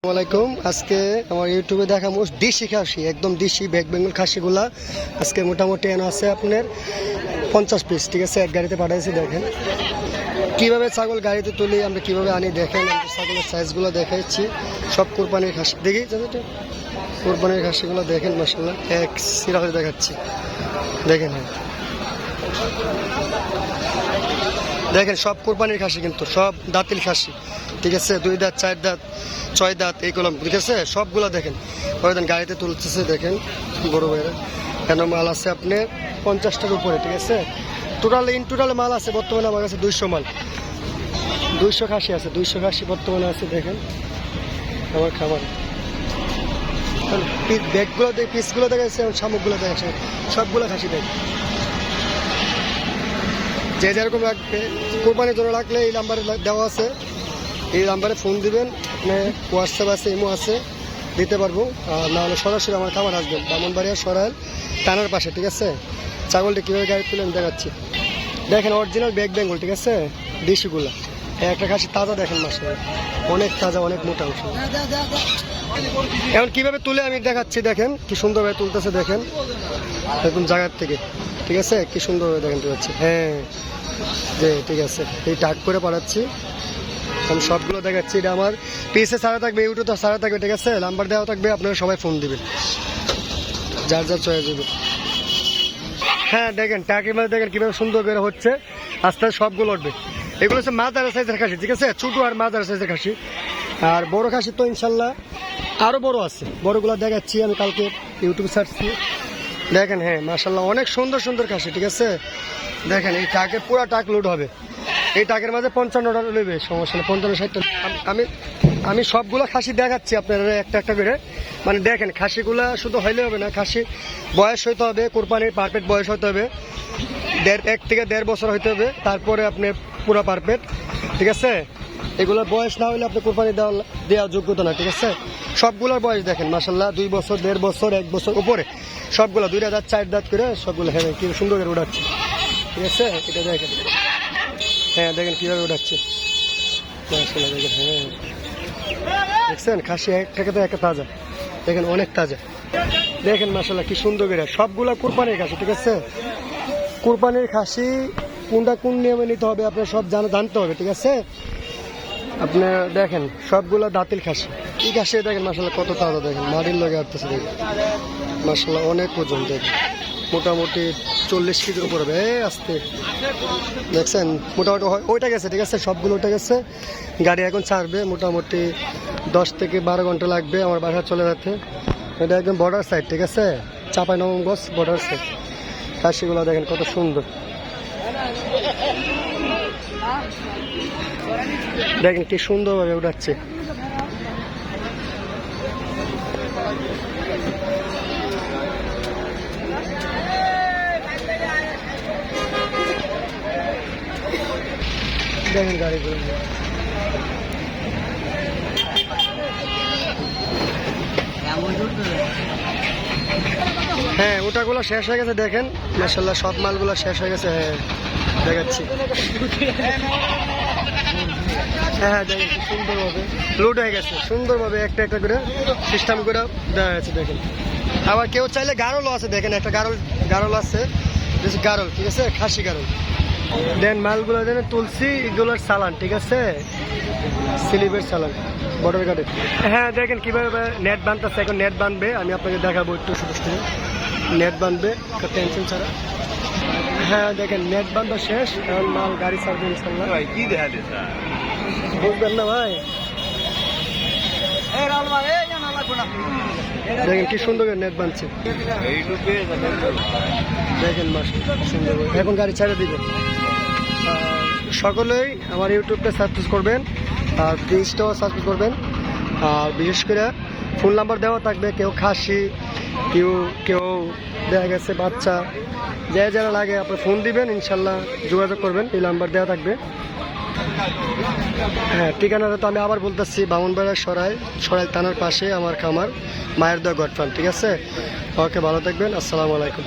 আসসালামাইকুম আজকে আমার ইউটিউবে দেখা মোট দেশি খাসি, একদম দেশি ব্যাক বেঙ্গল খাসিগুলা। আজকে মোটামুটি এনে আছে আপনার পঞ্চাশ পিস ঠিক আছে? এক গাড়িতে পাঠাইছি, দেখেন। কীভাবে ছাগল গাড়িতে তুলি, আমরা কীভাবে আনি, দেখেন। ছাগলের সাইজগুলো দেখাচ্ছি সব কোরবানির খাসি। দেখি কোরবানির খাসিগুলো দেখেন মাসাল্লাহ এক সিরা দেখাচ্ছি। দেখেন হ্যাঁ দেখেন, সব কোরবানির খাসি কিন্তু, সব দাঁতিল খাসি, ঠিক আছে? দুই দাঁত, চার দাঁত, ছয় দাঁত, এই কলম, ঠিক আছে? সবগুলো দেখেন। কয়েকদিন গাড়িতে তুলতেছে, দেখেন, বড় ভাইরা কেন মাল আছে আপনি পঞ্চাশটার উপরে, ঠিক আছে? টোটাল ইন টোটাল মাল আছে বর্তমানে আমার কাছে দুইশো মাল। দুইশো খাসি আছে, দুইশো খাসি বর্তমানে আছে, দেখেন। আমার খাবার। ব্যাগগুলো দেখে পিসগুলো দেখাচ্ছে এবং শামুকগুলো দেখাচ্ছে সবগুলো খাসি দেখে। যে যেরকম রাখবে কোরবানির জন্য রাখলে এই নাম্বারে দেওয়া আছে। এই নাম্বারে ফোন দিবেন হোয়াটসঅ্যাপ আছে, ইমো আছে, দিতে পারব। আর না হলে সরাসরি আমার খাবার আসবেন। বামনবাড়িয়া সরাইল টানার পাশে, ঠিক আছে? ছাগলটি কীভাবে গাড়ি তুলে আমি দেখাচ্ছি। দেখেন অরিজিনাল ব্যাগ বেঙ্গল, ঠিক আছে? দেশিগুলো। একটা খাসি তাজা দেখেন মাসে অনেক তাজা, অনেক মোটা অংশ। এখন কীভাবে তুলে আমি দেখাচ্ছি, দেখেন? কি সুন্দরভাবে তুলতেছে, দেখেন? একদম জায়গার থেকে। ঠিক আছে? কি সুন্দরভাবে দেখেন তুলেছে হ্যাঁ যে ঠিক আছে। এই টাক করে পাঠাচ্ছি আমি সবগুলো দেখাচ্ছি, এটা আমার পিসে সারা থাকবে, ইউটিউব তো সারা থাকবে, ঠিক আছে? নাম্বার দেওয়া থাকবে, আপনারা সবাই ফোন দিবেন। যার যার চয়ে যাবে হ্যাঁ দেখেন, টাকের মধ্যে দেখেন কীভাবে সুন্দর করে হচ্ছে। আস্তে আস্তে সবগুলো উঠবে। এগুলো হচ্ছে মাদার সাইজের খাসি, ঠিক আছে? ছোটো আর মাদার সাইজের খাসি। আর বড় খাসি তো ইনশাল্লাহ আরও বড় আছে। বড়গুলো দেখাচ্ছি আমি কালকে ইউটিউবে সার্চছি দেখেন হ্যাঁ মার্শাল্লাহ অনেক সুন্দর সুন্দর খাসি, ঠিক আছে? দেখেন, এই টাকে পুরো টাক লোড হবে। এই টাকের মাঝে পঞ্চান্নটা নেবে সমস্যা নেই, পঞ্চান্ন ষাটটা আমি- আমি সবগুলো খাসি দেখাচ্ছি আপনারা একটা একটা করে। মানে দেখেন, খাসিগুলো শুধু হইলে হবে না, খাসি বয়স হইতে হবে, কোরবানির পারফেক্ট বয়স হতে হবে। দেড়, এক থেকে দেড় বছর হইতে হবে, তারপরে আপনি পুরো পারফেক্ট ঠিক আছে? এগুলোর বয়স না হলে আপনি কোরবানি দেওয়া দেওয়ার যোগ্যতা না ঠিক আছে? সবগুলোর বয়স দেখেন মাসাল্লাহ দুই বছর, দেড় বছর, এক বছর উপরে। সবগুলো দুই দাঁত, চার দাঁত করে সবগুলো হ্যাঁ কি সুন্দর করে উঠাচ্ছে ঠিক আছে? এটা দেখেন। হ্যাঁ দেখেন কীভাবে উঠাচ্ছে দেখেন হ্যাঁ। দেখছেন? খাসি এক থেকে তো একটা তাজা। দেখেন, অনেক তাজা। দেখেন মাসাল্লাহ কি সুন্দর করে। সবগুলো কোরবানির খাসি, ঠিক আছে? কোরবানির খাসি কোনটা কোন নিয়মে নিতে হবে আপনার সব জানা জানতে হবে, ঠিক আছে? আপনার দেখেন, সবগুলা দাঁতিল খাসি। এই খাসি দেখেন মাসাল্লাহ কত তাজা দেখেন, মাটির লগে আসতেছে দেখেন। মাসাল্লাহ অনেক ওজন দেখেন। মোটামুটি চল্লিশ কেজির উপর হবে। আসতে। দেখছেন, মোটামুটি ওইটা গেছে, ঠিক আছে? সবগুলো ওইটা গেছে। গাড়ি এখন ছাড়বে, মোটামুটি দশ থেকে বারো ঘণ্টা লাগবে আমার বাসা চলে যেতে। এটা একদম বর্ডার সাইড ঠিক আছে? চাপাই নবমগঞ্জ বর্ডার সাইড খাসিগুলো দেখেন কত সুন্দর। দেখেন কি সুন্দরভাবে উঠাচ্ছে দেখেন গাড়িগুলো। হ্যাঁ ওটাগুলো শেষ হয়ে গেছে, দেখেন। মাসাল্লাহ সব মালগুলো শেষ হয়ে গেছে। হ্যাঁ দেখাচ্ছি। হ্যাঁ হ্যাঁ দেখেন সুন্দরভাবে লোড হয়ে গেছে। সুন্দরভাবে একটা একটা করে সিস্টেম করে দেওয়া হয়েছে, দেখেন। আবার কেউ চাইলে গারলও আছে, দেখেন, একটা গারল গারল আছে। গারল, ঠিক আছে? খাসি গারল। দেন মালগুলো দেন তুলসি এগুলোর সালান ঠিক আছে? স্লিপের সালান বর্ডার গার্ডে হ্যাঁ দেখেন, কীভাবে নেট বানতেছে, এখন নেট বানবে, আমি আপনাকে দেখাবো একটু শুধু। নেট বানবে টেনশন ছাড়া। হ্যাঁ দেখেন নেট বান্ধা শেষ এখন মাল গাড়ি ছাড়বে ইনশাল্লাহ। ভাই কি দেখা দিতা বুঝবেন না ভাই? দেখেন কি সুন্দর করে নেট বানছে দেখেন মাস সুন্দর। এখন গাড়ি ছেড়ে দিবে। সকলেই আমার ইউটিউবটা সাবস্ক্রাইব করবেন আর পেজটাও সাবস্ক্রাইব করবেন। আর বিশেষ করে ফোন নাম্বার দেওয়া থাকবে কেউ খাসি কেউ কেউ দেখা গেছে বাচ্চা যাই যারা লাগে আপনি ফোন দিবেন, ইনশাল্লাহ যোগাযোগ করবেন, এই নাম্বার দেওয়া থাকবে। হ্যাঁ ঠিকানাটা তো আমি আবার বলতেছি, বামনবাড়া সরাই সরাই থানার পাশে আমার খামার, মায়ের দোয়া গড ঠিক আছে? ওকে, ভালো থাকবেন, আসসালামু আলাইকুম।